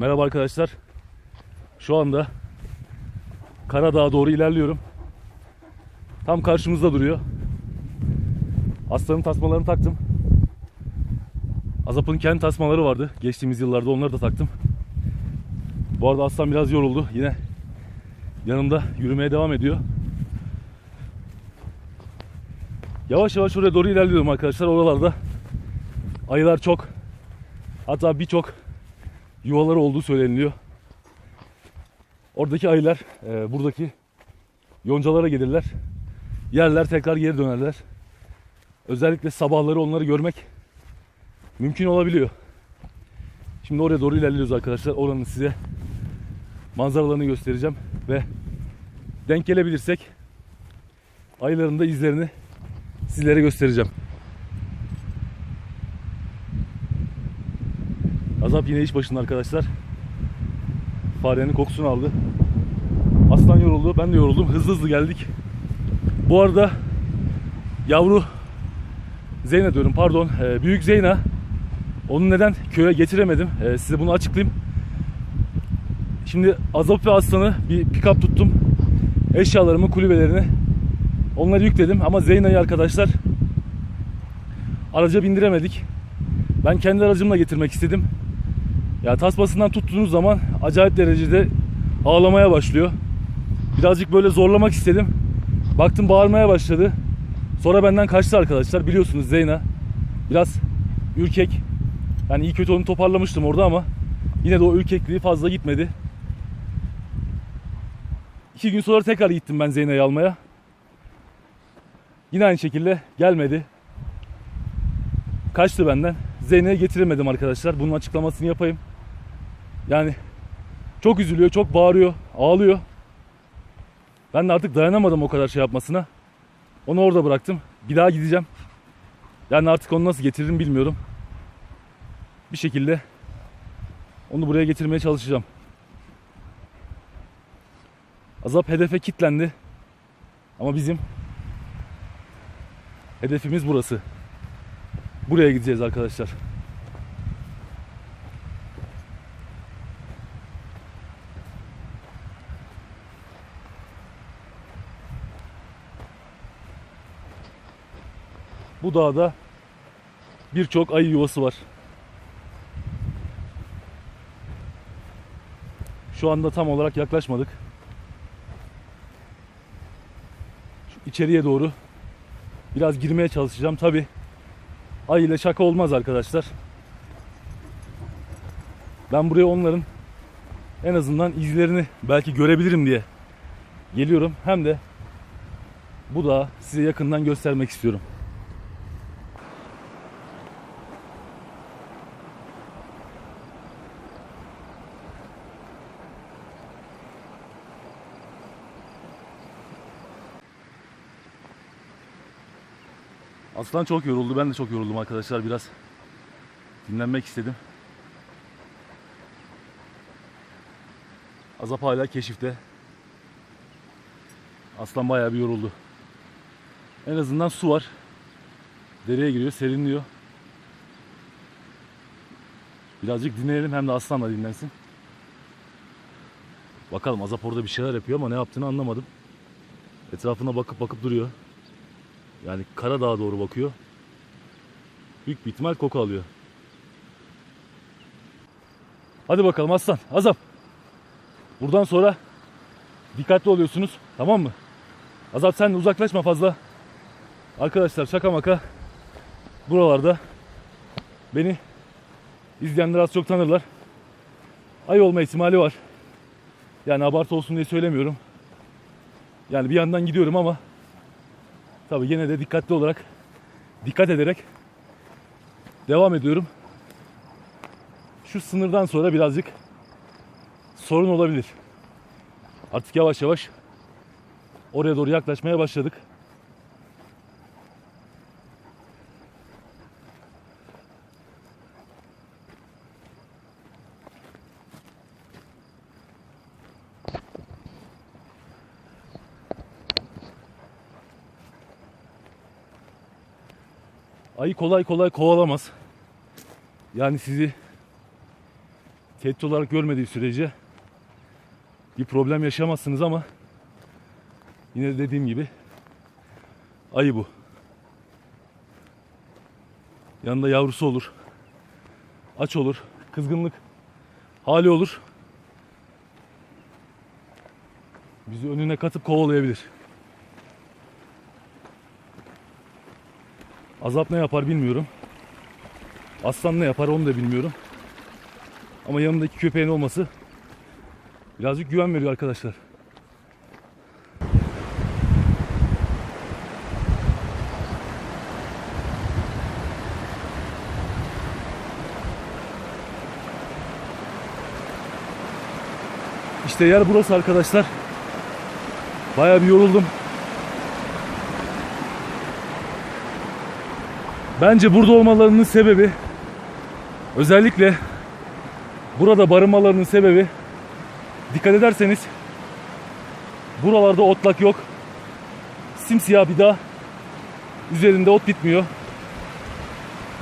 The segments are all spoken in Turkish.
Merhaba arkadaşlar. Şu anda Karadağ'a doğru ilerliyorum. Tam karşımızda duruyor. Aslanın tasmalarını taktım. Azap'ın kendi tasmaları vardı. Geçtiğimiz yıllarda onları da taktım. Bu arada aslan biraz yoruldu. Yine yanımda yürümeye devam ediyor. Yavaş yavaş oraya doğru ilerliyorum arkadaşlar. Oralarda ayılar çok. Hatta birçok yuvaları olduğu söyleniliyor. Oradaki ayılar e, buradaki yoncalara gelirler. Yerler tekrar geri dönerler. Özellikle sabahları onları görmek mümkün olabiliyor. Şimdi oraya doğru ilerliyoruz arkadaşlar. Oranın size manzaralarını göstereceğim ve denk gelebilirsek ayıların da izlerini sizlere göstereceğim. Azap yine iş başında arkadaşlar. Farenin kokusunu aldı. Aslan yoruldu. Ben de yoruldum. Hızlı hızlı geldik. Bu arada yavru Zeyna diyorum pardon. Ee, büyük Zeyna. Onu neden köye getiremedim? Ee, size bunu açıklayayım. Şimdi Azap ve Aslan'ı bir pick-up tuttum. Eşyalarımı, kulübelerini onları yükledim. Ama Zeyna'yı arkadaşlar araca bindiremedik. Ben kendi aracımla getirmek istedim. Ya tasmasından tuttuğunuz zaman acayip derecede ağlamaya başlıyor. Birazcık böyle zorlamak istedim. Baktım bağırmaya başladı. Sonra benden kaçtı arkadaşlar. Biliyorsunuz Zeyna biraz ürkek. Yani iyi kötü onu toparlamıştım orada ama yine de o ürkekliği fazla gitmedi. İki gün sonra tekrar gittim ben Zeyna'yı almaya. Yine aynı şekilde gelmedi. Kaçtı benden. Zeynep'e getiremedim arkadaşlar. Bunun açıklamasını yapayım. Yani çok üzülüyor, çok bağırıyor, ağlıyor. Ben de artık dayanamadım o kadar şey yapmasına. Onu orada bıraktım. Bir daha gideceğim. Yani artık onu nasıl getiririm bilmiyorum. Bir şekilde onu buraya getirmeye çalışacağım. Azap hedefe kilitlendi. Ama bizim hedefimiz burası. Buraya gideceğiz arkadaşlar. Bu dağda birçok ayı yuvası var. Şu anda tam olarak yaklaşmadık. Şu içeriye doğru biraz girmeye çalışacağım. Tabi ay ile şaka olmaz arkadaşlar. Ben buraya onların en azından izlerini belki görebilirim diye geliyorum. Hem de bu da size yakından göstermek istiyorum. Aslan çok yoruldu. Ben de çok yoruldum arkadaşlar biraz. Dinlenmek istedim. Azap hala keşifte. Aslan bayağı bir yoruldu. En azından su var. Dereye giriyor, serinliyor. Birazcık dinleyelim hem de aslan da dinlensin. Bakalım Azap orada bir şeyler yapıyor ama ne yaptığını anlamadım. Etrafına bakıp bakıp duruyor. Yani Karadağ'a doğru bakıyor. Büyük bir ihtimal koku alıyor. Hadi bakalım aslan. Azap. Buradan sonra dikkatli oluyorsunuz. Tamam mı? Azap sen de uzaklaşma fazla. Arkadaşlar şaka maka buralarda beni izleyenler az çok tanırlar. Ay olma ihtimali var. Yani abartı olsun diye söylemiyorum. Yani bir yandan gidiyorum ama Tabi yine de dikkatli olarak, dikkat ederek devam ediyorum. Şu sınırdan sonra birazcık sorun olabilir. Artık yavaş yavaş oraya doğru yaklaşmaya başladık. Ayı kolay kolay kovalamaz. Yani sizi tehdit olarak görmediği sürece bir problem yaşamazsınız ama yine de dediğim gibi ayı bu. Yanında yavrusu olur. Aç olur. Kızgınlık hali olur. Bizi önüne katıp kovalayabilir. Azap ne yapar bilmiyorum. Aslan ne yapar onu da bilmiyorum. Ama yanındaki köpeğin olması birazcık güven veriyor arkadaşlar. İşte yer burası arkadaşlar. Bayağı bir yoruldum. Bence burada olmalarının sebebi özellikle burada barınmalarının sebebi dikkat ederseniz buralarda otlak yok. Simsiyah bir dağ. Üzerinde ot bitmiyor.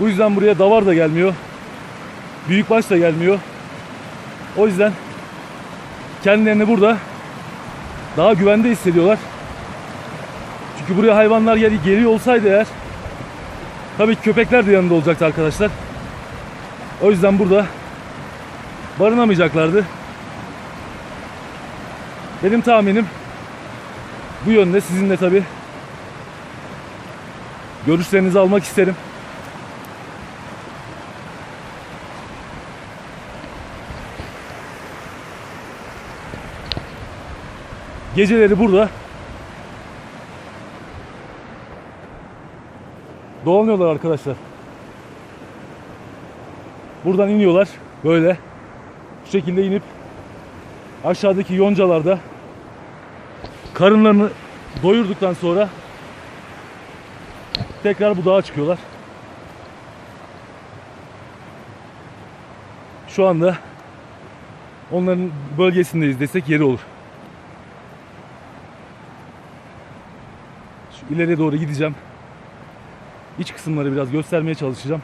Bu yüzden buraya davar da gelmiyor. Büyükbaş da gelmiyor. O yüzden kendilerini burada daha güvende hissediyorlar. Çünkü buraya hayvanlar gel geliyor olsaydı eğer tabii köpekler de yanında olacaktı arkadaşlar. O yüzden burada barınamayacaklardı. Benim tahminim bu yönde. Sizin de tabii görüşlerinizi almak isterim. Geceleri burada dolanıyorlar arkadaşlar. Buradan iniyorlar böyle. Bu şekilde inip aşağıdaki yoncalarda karınlarını doyurduktan sonra tekrar bu dağa çıkıyorlar. Şu anda onların bölgesindeyiz desek yeri olur. Şu ileriye doğru gideceğim. İç kısımları biraz göstermeye çalışacağım.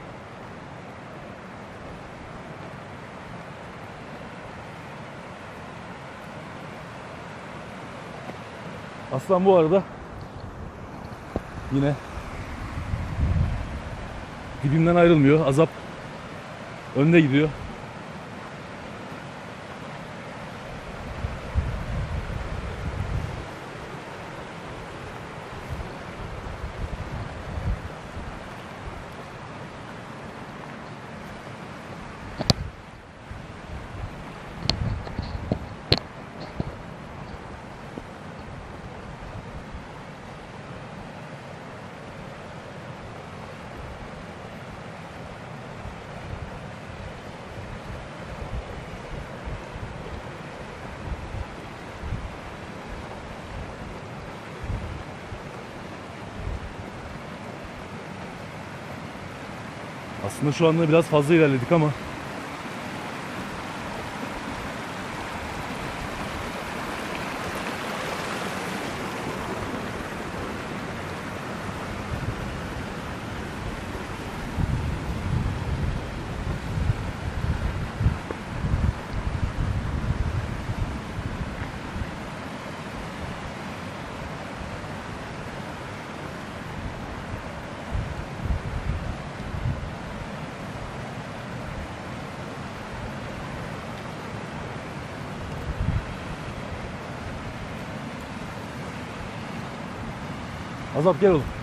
Aslan bu arada yine dibimden ayrılmıyor. Azap önde gidiyor. Aslında şu anda biraz fazla ilerledik ama Azap gel oğlum.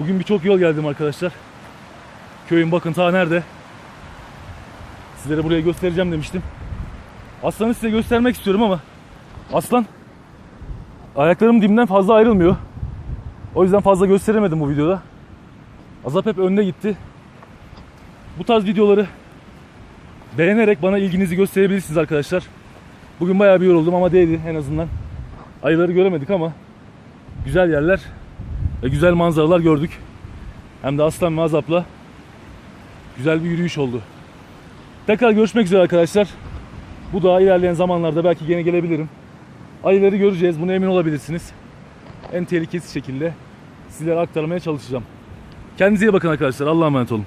Bugün birçok yol geldim arkadaşlar. Köyün bakın ta nerede? Sizlere buraya göstereceğim demiştim. Aslanı size göstermek istiyorum ama aslan ayaklarım dibimden fazla ayrılmıyor. O yüzden fazla gösteremedim bu videoda. Azap hep önde gitti. Bu tarz videoları beğenerek bana ilginizi gösterebilirsiniz arkadaşlar. Bugün bayağı bir yoruldum ama değdi en azından. Ayıları göremedik ama güzel yerler ve güzel manzaralar gördük. Hem de Aslan ve Azap'la güzel bir yürüyüş oldu. Tekrar görüşmek üzere arkadaşlar. Bu daha ilerleyen zamanlarda belki gene gelebilirim. Ayıları göreceğiz. Buna emin olabilirsiniz. En tehlikesiz şekilde sizlere aktarmaya çalışacağım. Kendinize iyi bakın arkadaşlar. Allah'a emanet olun.